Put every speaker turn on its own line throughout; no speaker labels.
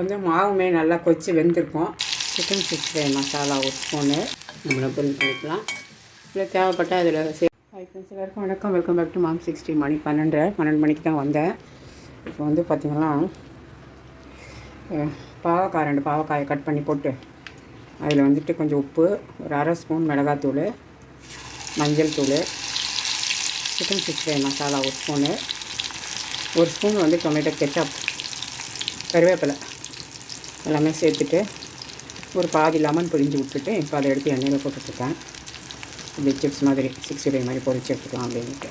வந்து மாவுமே நல்லா கொச்சி வெந்திருக்கும். சிக்கன் சிக்ஸ்டி ஃபைவ் மசாலா ஒரு ஸ்பூனு. நம்மளை பொருள் பண்ணிக்கலாம். இல்லை தேவைப்பட்டால் அதில் சே ஹாய் ஃப்ரெண்ட்ஸ் எல்லாருக்கும் வணக்கம். Welcome back to mom sixty மணி பன்னெண்டு. பன்னெண்டு மணிக்கு தான் வந்தேன். இப்போ வந்து பார்த்திங்கன்னா பாவக்காய் ரெண்டு பாவக்காயை கட் பண்ணி போட்டு அதில் வந்துட்டு கொஞ்சம் உப்பு ஒரு அரை ஸ்பூன் மிளகாத்தூள் மஞ்சள் தூள் சிக்கன் சிக்ஸ்டி ஃபைவ் மசாலா ஒரு ஸ்பூனு ஒரு ஸ்பூன் வந்து டொமேட்டோ கெச்சப் கருவேப்பிலை. எல்லாமே சேர்த்துட்டு ஒரு பாதி லெமன் பிழிஞ்சு விட்டுட்டு இப்போ அதை எடுத்து எண்ணெயில் போட்டுட்ருக்கேன். இப்படி சிப்ஸ் மாதிரி சிக்ஸ்டி ஃபைவ் மாதிரி பொறிச்சு எடுத்துக்கலாம் அப்படின்ட்டு.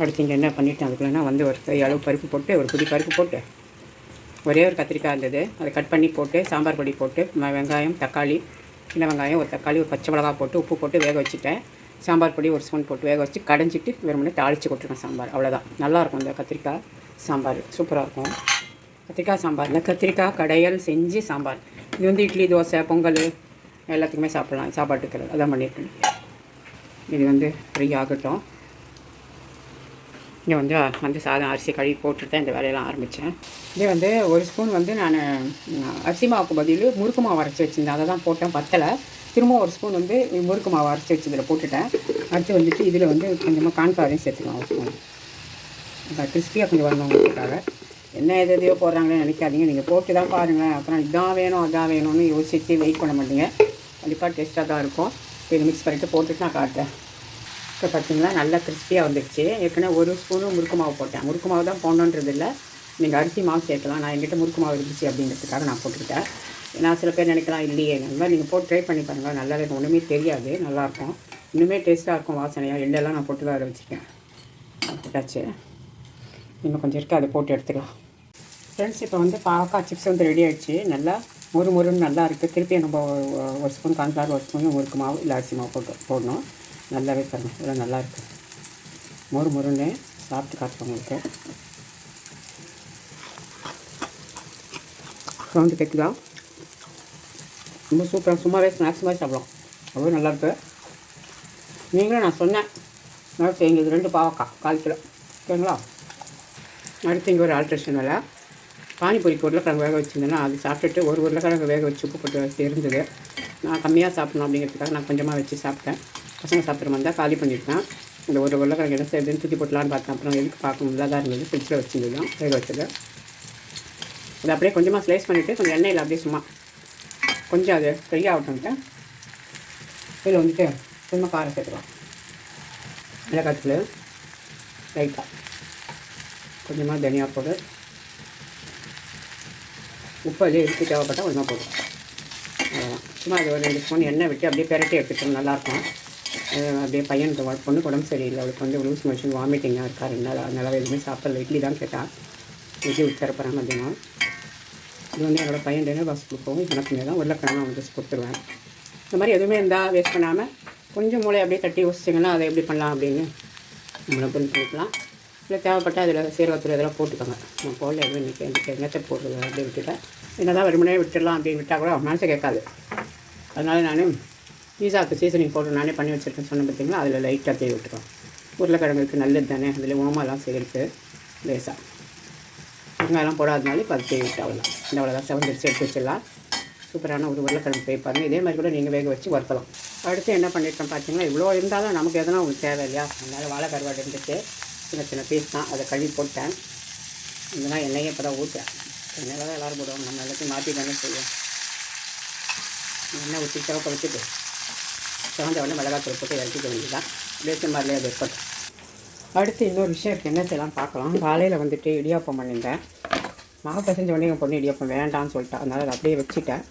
அடுத்து இங்கே என்ன பண்ணிவிட்டேன் அதுக்குள்ளேனா வந்து ஒரு கையளவு பருப்பு போட்டு ஒரு புடி பருப்பு போட்டு ஒரே ஒரு கத்திரிக்காய் இருந்தது. அதை கட் பண்ணி போட்டு சாம்பார் பொடி போட்டு வெங்காயம் தக்காளி சின்ன வெங்காயம் ஒரு தக்காளி ஒரு பச்சை மிளகா போட்டு உப்பு போட்டு வேக வச்சுட்டேன். சாம்பார் பொடி ஒரு ஸ்பூன் போட்டு வேக வச்சு கடைஞ்சிட்டு வெறுமனே தாளித்து கொட்டுருக்கேன் சாம்பார். அவ்வளோதான் நல்லாயிருக்கும் இந்த கத்திரிக்காய் சாம்பார். சூப்பராக இருக்கும். கத்திரிக்காய் சாம்பாரில் கத்திரிக்காய் கடையல் செஞ்சு சாம்பார். இது வந்து இட்லி தோசை பொங்கல் எல்லாத்துக்குமே சாப்பிட்லாம். சாப்பாட்டுக்கு அதான் பண்ணியிருக்கேன். இது வந்து ஃப்ரீ ஆகட்டும். இங்கே வந்து வந்து சாதம் அரிசி கழுவி போட்டுட்டு தான் இந்த வேலையெல்லாம் ஆரம்பித்தேன் இதே வந்து ஒரு ஸ்பூன் வந்து நான் அரிசி மாவுக்கு பதில் முறுக்கு மாவு அரைச்சி வச்சுருந்தேன். அதை தான் போட்டேன். பத்தலை. திரும்ப ஒரு ஸ்பூன் வந்து முறுக்கு மாவு அரைச்சி வச்சு இதில் போட்டுட்டேன். அடுத்து வந்துட்டு இதில் வந்து கொஞ்சமாக கான்ஃப்ளவரையும் சேர்த்துக்கலாம். ஒரு ஸ்பூன். கிறிஸ்பியாக கொஞ்சம் வரணுங்கிறதுக்காக என்ன எது எதையோ போடுறாங்களே நினைக்காதீங்க. நீங்கள் போட்டு தான் பாருங்களேன். அப்புறம் இதான் வேணும் அதான் வேணும்னு யோசித்து வெயிட் பண்ண மாட்டீங்க. கண்டிப்பாக டேஸ்ட்டாக தான் இருக்கும். இப்போ இது மிக்ஸ் பண்ணிவிட்டு போட்டுட்டு நான் காட்டுறேன். இப்போ பார்த்தீங்களா நல்லா கிறிஸ்பியாக வந்துடுச்சு ஏற்கனவே ஒரு ஸ்பூனும் முறுக்கு மாவு போட்டேன். முறுக்கு மாவு தான் போடணுன்றது இல்லை. நீங்கள் அரிசி மாவு சேர்க்கலாம். நான் என்கிட்ட முறுக்கு மாவு இருந்துச்சு அப்படிங்கிறதுக்காக நான் போட்டுக்கிட்டேன். நான் சில பேர் நினைக்கலாம் இல்லையே நல்லா நீங்கள் போட்டு ட்ரை பண்ணி பாருங்கள் நல்லா இருக்கும் ஒன்றுமே தெரியாது. நல்லாயிருக்கும். இன்னுமே டேஸ்ட்டாக இருக்கும் வாசனையாக எண்ணெயெல்லாம் நான் போட்டு தான் வச்சுருக்கேன். போட்டாச்சு இன்னும் கொஞ்சம் இருக்குது அதை போட்டு எடுத்துக்கலாம். ஃப்ரெண்ட்ஸ் இப்போ வந்து பாவக்காய் சிப்ஸ் வந்து ரெடி ஆகிடுச்சு நல்லா மொறு மொறுன்னு நல்லா இருக்குது திருப்பி நம்ம ஒரு- ஸ்பூன் கான்ஃப்ளவர் ஒரு ஸ்பூன் முறுக்கு மாவு இல்லை அரிசி மாவு போட்டு போடணும். நல்லாவே தரணும் இதெல்லாம் நல்லா இருக்குது மொறு மொறுன்னு சாப்பிட்டு காட்டுறேன் உங்களுக்கு. சவுண்டு கேட்குதா ரொம்ப சூப்பராக சும்மாவே ஸ்நாக்ஸ் மாதிரி சாப்பிடலாம். அவ்வளோ நல்லாயிருக்கு நீங்களும் நான் சொன்னேன். நல்லா செய்யுங்க. இது ரெண்டு பாவக்காய் கால் கிலோ. ஓகேங்களா அடுத்து இங்கே ஒரு ஆல்ட்ரேஷன் வேலை. பானிபூரிக்கு உருளைக்கிழங்கு வேக வச்சுருந்தேன்னா அது சாப்பிட்டுட்டு ஒரு உருளைக்கிழங்கு வேக வச்சு உப்பு போட்டு வச்சு இருந்தது நான் கம்மியாக சாப்பிடணும் அப்படிங்கிறதுக்காக நான் கொஞ்சமாக வச்சு சாப்பிட்டேன். பசங்க சாப்பிட்ற மாதிரி தான் காலி பண்ணிட்டேன் இந்த ஒரு உருளைக்கிழங்கு என்ன செய்யுதுன்னு தூக்கி போட்டலான்னு பார்த்தேன். அப்புறம் எதுக்கு பார்க்க முடியல தான் இருந்தது. ஃப்ரிட்ஜில் வச்சுருந்தது தான் வேக வச்சது. அதை அப்படியே கொஞ்சமாக ஸ்லைஸ் பண்ணிவிட்டு கொஞ்சம் எண்ணெயில் அப்படியே சும்மா கொஞ்சம் அது ஃப்ரை ஆகட்டும் இதில் வந்துட்டு சும்மா காரம் சேர்த்துக்கலாம். மிளகாத்தூள் லைட்டாக கொஞ்சமாக தனியாக போடு. உப்பு அதிலே எடுத்து தேவைப்பட்டால் கொஞ்சமாக போதும். அவ்வளோதான் சும்மா அது ஒரு ரெண்டு ஸ்பூன் எண்ணெய் விட்டு அப்படியே பெரட்டி எடுத்துட்டோம் நல்லாயிருக்கும். அப்படியே பையன் பொண்ணுக்கு உடம்பு சரியில்லை. அவளுக்கு வந்து லூஸ் மோஷன் வாமிட்டிங்காக இருக்கா ரெண்டு நாள் எதுவுமே சாப்பிடல. இட்லி தான் கேட்டான் இட்லி விட்டு தரப்போகிறேன் இது வந்து என்னோட பையன் டின்னர் பாக்ஸ் கொடுப்போம் எனக்கு தான் உருளைக்கிழமை அவன் கொடுத்துருவேன். இந்த மாதிரி எதுவுமே இருந்தால் வேஸ்ட் பண்ணாமல் கொஞ்சம் மூளை அப்படியே தட்டி யோசிச்சிங்கன்னா அதை எப்படி பண்ணலாம் அப்படின்னு நம்மளை புரிஞ்சு இல்லை தேவைப்பட்டால் அதில் சீரகத்தில் இதெல்லாம் போட்டுக்கோங்க. நான் போடல எதுவும் இன்றைக்கி இன்றைக்கி என்னத்தை போடுறது அப்படியே விட்டுட்டேன் என்னதான் வெறுமனே விட்டுடலாம் அப்படின்னு விட்டால் கூட மனசு கேட்காது அதனால் நான் பீஸாவுக்கு சீசனிங் போட்டு நானே பண்ணி வச்சுருக்கேன் சொன்ன பார்த்தீங்களா அதில் லைட்டாக தேவை விட்டுருக்கோம் உருளைக்கிழங்குக்கு நல்லது தானே? அதில் ஓமாலாம் சேர்த்து லேசாக வெங்காயம்லாம் போடாதனால இப்போ அது தேவை விட்டு அவ்வளோதான் இந்த அவ்வளோதான் செவந்திரிச்சு எடுத்து வச்சிடலாம். சூப்பரான ஒரு உருளைக்கிழங்கு போய் பாருங்கள் இதே மாதிரி கூட நீங்கள் வேக வச்சு வறுக்கலாம். அடுத்து என்ன பண்ணியிருக்கேன் பார்த்தீங்கன்னா இவ்வளோ இருந்தாலும் நமக்கு எதனா உங்களுக்கு தேவை இல்லையா? அதனால் வாழை கருவாடு இருந்துச்சு. சின்ன சின்ன பீஸ் தான். அதை கழுவி போட்டேன். இதெல்லாம் எண்ணெயை இப்போ தான் ஊற்றுறேன் எண்ணெயில் தான் எல்லோரும் போடுவாங்க. நம்ம எல்லாத்தையும் மாற்றி தானே செய்வோம். எண்ணெய் ஊற்றி சிவக்க வச்சுட்டு சிவந்த உடனே மிளகாத்தூள் போட்டு இறக்கிக்க வேண்டியதான் வேஸ்ட் மாதிரிலே அது இருக்கட்டும். அடுத்து இன்னொரு விஷயம் இருக்குது என்ன செய்யலாம் பார்க்கலாம். காலையில் வந்துட்டு இடியாப்பம் பண்ணியிருந்தேன். மாவு பசஞ்ச உடனே என் பொண்ணு இடியாப்பம் வேண்டாம்னு சொல்லிட்டா. அதனால் அதை அப்படியே வச்சுட்டேன்.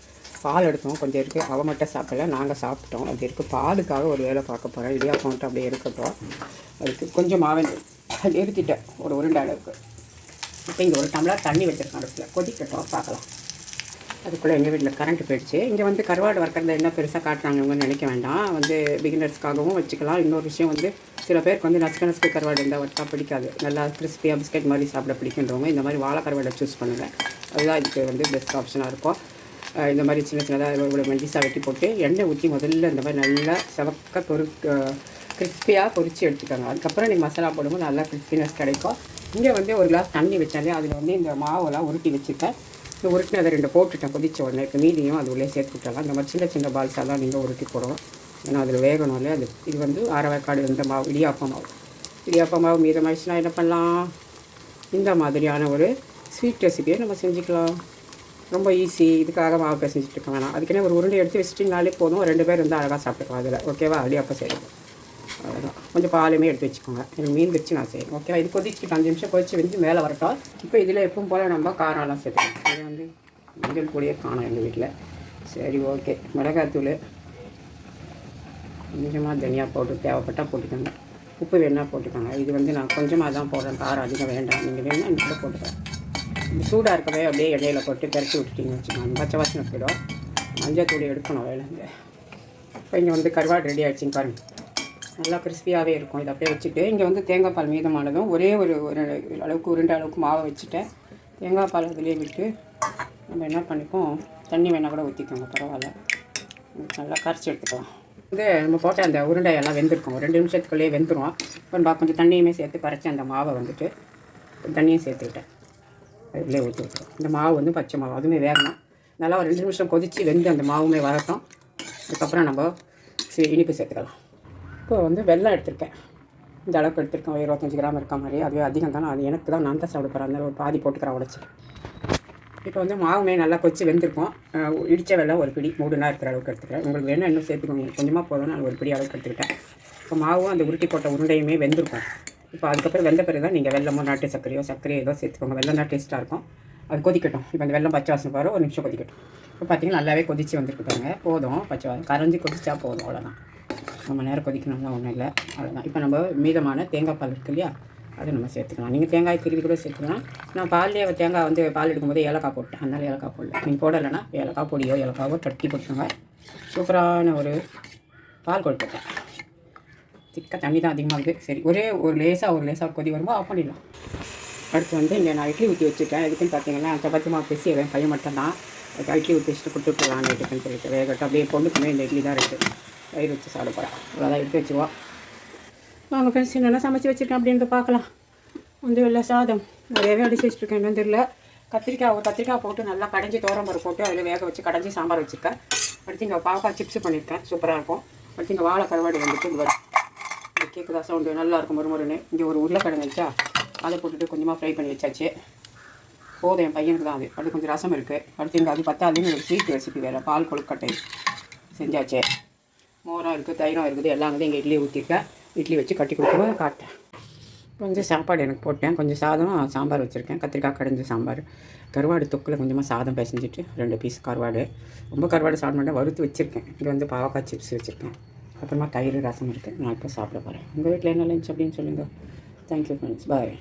பால் எடுத்தோம். கொஞ்சம் இருக்குது அவள் மட்டும் சாப்பிடல. நாங்கள் சாப்பிட்டோம். அது இருக்குது பாலுக்காக ஒரு வேலை பார்க்க போகிறேன் இடியாப்பம் மட்டும் அப்படியே இருக்கட்டும். அதுக்கு கொஞ்சம் மாவை நிறுத்திட்டேன் ஒரு உருண்டை அளவுக்கு. இப்போ இங்கே ஒரு டம்ளர் தண்ணி வச்சுருக்கேன் அடுப்பில் கொதிக்கட்டும் பார்க்கலாம். அதுக்குள்ளே எங்கள் வீட்டில் கரண்ட் போயிடுச்சு. இங்கே வந்து கருவாடு வறுக்கிறத என்ன பெருசாக காட்டுறாங்கன்னு நினைக்க வேண்டாம். வந்து பிகினர்ஸ்க்காகவும் வச்சுக்கலாம். இன்னொரு விஷயம் வந்து சில பேருக்கு வந்து நசுக்க நசுக்க கருவாடு இருந்தால் வறுத்தா பிடிக்காது. நல்லா கிறிஸ்பியாக பிஸ்கட் மாதிரி சாப்பிட பிடிக்கின்றவங்க இந்த மாதிரி வாழை கருவாடை சூஸ் பண்ணுங்கள் அதுதான் இதுக்கு வந்து பெஸ்ட் ஆப்ஷனாக இருக்கும். இந்த மாதிரி சின்ன சின்னதாக இவ்வளோ மெண்டிஸாக வெட்டி போட்டு எண்ணெய் ஊற்றி முதல்ல இந்த மாதிரி நல்லா செவக்க பொறு கிறிஸ்பியாக பொரித்து எடுத்துக்கோங்க. அதுக்கப்புறம் நீங்கள் மசாலா போடும்போது நல்லா கிறிஸ்பினஸ் கிடைக்கும். இங்கே வந்து ஒரு கிளாஸ் தண்ணி வச்சாலே அதில் வந்து இந்த மாவெல்லாம் உருட்டி வச்சுருக்கேன். இந்த உருட்டினதை ரெண்டு போட்டுட்டேன். கொதிச்ச உடனே இப்போ மீதியும் அது உள்ளே சேர்த்து விட்டலாம் இந்த மாதிரி சின்ன சின்ன பால்ஸாக தான் நீங்கள் உருட்டி போடுவோம் ஏன்னா அதில் வேகணும் இல்லையா அது இது வந்து அரைவேக்காடு இந்த மாவு இடியாப்ப மாவு. இடியாப்ப மாவு மீதமாயிடுச்சுன்னா என்ன பண்ணலாம்? இந்த மாதிரியான ஒரு ஸ்வீட் ரெசிபியை நம்ம செஞ்சுக்கலாம். ரொம்ப ஈஸி இதுக்காக மாவு பிசைஞ்சிட்டு இருக்க வேணாம். அதுக்குன்னே ஒரு உருண்டை எடுத்து வச்சுட்டிங்கனாலே போதும். ரெண்டு பேர் வந்து அழகாக சாப்பிட்டுக்கலாம். அதில். ஓகேவா இடியாப்பம் செய்யணும் அவ்வளோதான் கொஞ்சம் பாலுமே எடுத்து வச்சுக்கோங்க. எனக்கு மீன் வச்சு நான் செய்யணும் ஓகேவா இது கொதிச்சுட்டு அஞ்சு நிமிஷம் கொதிச்சு வந்து மேலே வரட்டும். இப்போ இதில் எப்பவும் போல் நம்ம காரம்லாம் சேர்த்துக்கணும் இது வந்து மஞ்சள் பொடியே காணும் எங்கள் வீட்டில் சரி ஓகே மிளகாத்தூள் கொஞ்சமாக தனியாக போட்டு தேவைப்பட்டால் போட்டுக்கோங்க. உப்பு வேணால் போட்டுக்கோங்க. இது வந்து நான் கொஞ்சமாக தான் போடுறேன். காரம் அதிகம் வேண்டாம். நீங்கள் வேணால் இன்னும் போட்டுக்கலாம். இந்த சூடாக இருக்கவே அப்படியே இடையில போட்டு பெரட்டி விட்டுட்டீங்கன்னு வச்சுக்கோங்க. பச்சை வாசனை போயிடும். மஞ்சள் தூள் எடுக்கணும் வேலைங்க இப்போ இங்கே வந்து கருவாடு ரெடி ஆகிடுச்சிங்க பாருங்கள் நல்லா கிறிஸ்பியாகவே இருக்கும். இதை அப்படியே வச்சுட்டு இங்கே வந்து தேங்காய் பால் மீதமானதும் ஒரே ஒரு ஒரு அளவுக்கு உருண்டை அளவுக்கு மாவை வச்சுட்டேன். தேங்காய் பால் அதிலே விட்டு நம்ம என்ன பண்ணிப்போம்? தண்ணி வேணால் கூட ஊற்றிக்கோங்க பரவாயில்ல. நல்லா கரைச்சி எடுத்துக்கலாம். வந்து நம்ம போட்ட அந்த உருண்டை எல்லாம் வெந்திருக்கும். ஒரு ரெண்டு நிமிஷத்துக்குள்ளேயே வெந்துடும் இப்போ கொஞ்சம் தண்ணியுமே சேர்த்து கரைச்சி அந்த மாவை வந்துட்டு. தண்ணியும் சேர்த்துக்கிட்டேன். அதிலே ஊற்றி விட்டுரும் இந்த மாவு வந்து பச்சை மாவு அதுவுமே வேகணும். நல்லா ஒரு ரெண்டு நிமிஷம் கொதித்து வெந்து அந்த மாவுமே வரட்டும். அதுக்கப்புறம் நம்ம சரி இனிப்பு சேர்த்துக்கலாம். இப்போ வந்து வெள்ளம் எடுத்திருக்கேன். இந்த அளவுக்கு எடுத்திருக்கேன். ஒரு இருபத்தஞ்சி கிராம் இருக்க மாதிரி. அதுவே அதிகம் தானே. அது எனக்கு தான். நான் தான் சாப்பிட போகிறேன் அந்த ஒரு பாதி போட்டுக்கிறேன் உடச்சி. இப்போ வந்து மாவுமே நல்லா கொச்சி வெந்திருக்கும். இடித்த வெள்ளம் ஒரு பிடி மூடுனா இருக்கிற அளவுக்கு எடுத்துக்கிறேன். உங்களுக்கு வேணும் இன்னும் சேர்த்துக்கோங்க. கொஞ்சமாக போதும் நான் ஒரு பிடி அளவுக்கு எடுத்துக்கிட்டேன். இப்போ மாவும் அந்த உருட்டி போட்ட உருண்டையுமே வெந்திருக்கும். இப்போ அதுக்கப்புறம் வெந்த பிறகு தான் நீங்கள் வெல்லமோ நாட்டு சர்க்கரையோ சர்க்கரையோ ஏதோ சேர்த்துக்கோங்க. வெல்லம் தான் டேஸ்ட்டாக இருக்கும். அது கொதிக்கட்டும். இப்போ அந்த வெள்ளம் பச்சை வாசனை பாரு. ஒரு நிமிஷம் கொதிக்கட்டும். இப்போ பார்த்தீங்கன்னா நல்லாவே கொதிச்சு வந்துருக்குட்டாங்க போதும். பச்சை வாசம் கரைஞ்சி கொதிச்சா போதும். அவ்வளோதான் ரொம்ப நேரம் கொதிக்கணும்லாம் ஒன்றும் இல்லை. அவ்வளோதான் இப்போ நம்ம மீதமான தேங்காய் பால் இருக்கு இல்லையா? அதை நம்ம சேர்த்துக்கலாம். நீங்கள் தேங்காய் திருவி கூட சேர்த்துக்கலாம். நான் பால்லேயே தேங்காய் வந்து பால் எடுக்கும்போது ஏலக்காய் போட்டேன் அதனால் ஏலக்காய் போடல. நீங்கள் போடலைன்னா ஏலக்காய் பொடியோ ஏலக்காவோ தட்டி போட்டுக்கோங்க. சூப்பரான ஒரு பால் கொழுக்கட்டை. திக்க தண்ணி தான் அதிகமாக இருக்குது சரி ஒரே ஒரு லேசாக ஒரு லேசாக கொதி வரும்போது ஆஃப் பண்ணிடலாம். அடுத்து வந்து இங்கே நான் இட்லி ஊற்றி வச்சுருக்கேன். எதுக்குன்னு பார்த்தீங்கன்னா சப்பாத்தி மாவு பேசி என் பையன் மட்டும் தான் இட்லி ஊற்றி வச்சுட்டு கொடுத்துட்டுலாம் நைட்டுக்குன்னு சொல்லிட்டு வேகட்டும். அப்படியே பொண்ணுக்குமே இந்த இட்லி தான் இருக்குது தயிர் வச்சு சாப்பிட போகிறேன் அவ்வளோதான் எடுத்து வச்சுக்குவோம். வாங்க ஃப்ரெண்ட்ஸ் என்னென்ன சமைச்சு வச்சுருக்கேன் அப்படின்ட்டு பார்க்கலாம். வந்து வெள்ளை சாதம். நிறையவே அடிச்சு வச்சுருக்கேன். என்னன்னு தெரியல. கத்திரிக்காய் கத்திரிக்காய் போட்டு நல்லா கடைஞ்சி தோரம் போட்டு அதில் வேக வச்சு கடைஞ்சி சாம்பார் வச்சுருக்கேன். அடுத்து இங்கே பாவக்காய் சிப்ஸ் பண்ணியிருக்கேன் சூப்பராக இருக்கும். அடுத்து இங்கே வாழை கருவாடு வந்துட்டு இங்கே வரும் இந்த கேக்கு தான் சவுண்டு நல்லாயிருக்கும் மறுமுறைன்னு இங்கே ஒரு உருளைக்கிழங்கு வச்சா அதை போட்டுட்டு கொஞ்சமாக ஃப்ரை பண்ணி வச்சாச்சு. போதும் என் பையனுக்கு தான் அது. அது கொஞ்சம் ரசம் இருக்குது அடுத்து இங்கே அது பத்தாதுன்னு ஒரு ஸ்வீட் ரெசிபி வேறு பால் கொழுக்கட்டை செஞ்சாச்சு. மோரம் இருக்குது தயிரம் இருக்குது எல்லாம் வந்து இங்கே இட்லி ஊற்றிருக்கேன் இட்லி வச்சு கட்டி கொடுக்கும்போது காட்டேன் கொஞ்சம் சாப்பாடு எனக்கு போட்டேன். கொஞ்சம் சாதம் சாம்பார் வச்சுருக்கேன். கத்திரிக்காய் கடைஞ்ச சாம்பார். கருவாடு தொக்கில் கொஞ்சமாக சாதம் பிசைஞ்சிட்டு ரெண்டு பீஸ் கருவாடு. ரொம்ப கருவாடு சாப்பிட மாட்டேன் வறுத்து வச்சுருக்கேன். இங்கே வந்து பாவக்காய் சிப்ஸ் வச்சுருக்கேன். அப்புறமா தயிர் ரசம் இருக்குது நான் இப்போ சாப்பிட போகிறேன் உங்கள் வீட்டில் என்ன லஞ்ச் அப்படின்னு சொல்லுங்கள் தேங்க்யூ ஃப்ரெண்ட்ஸ் பாய்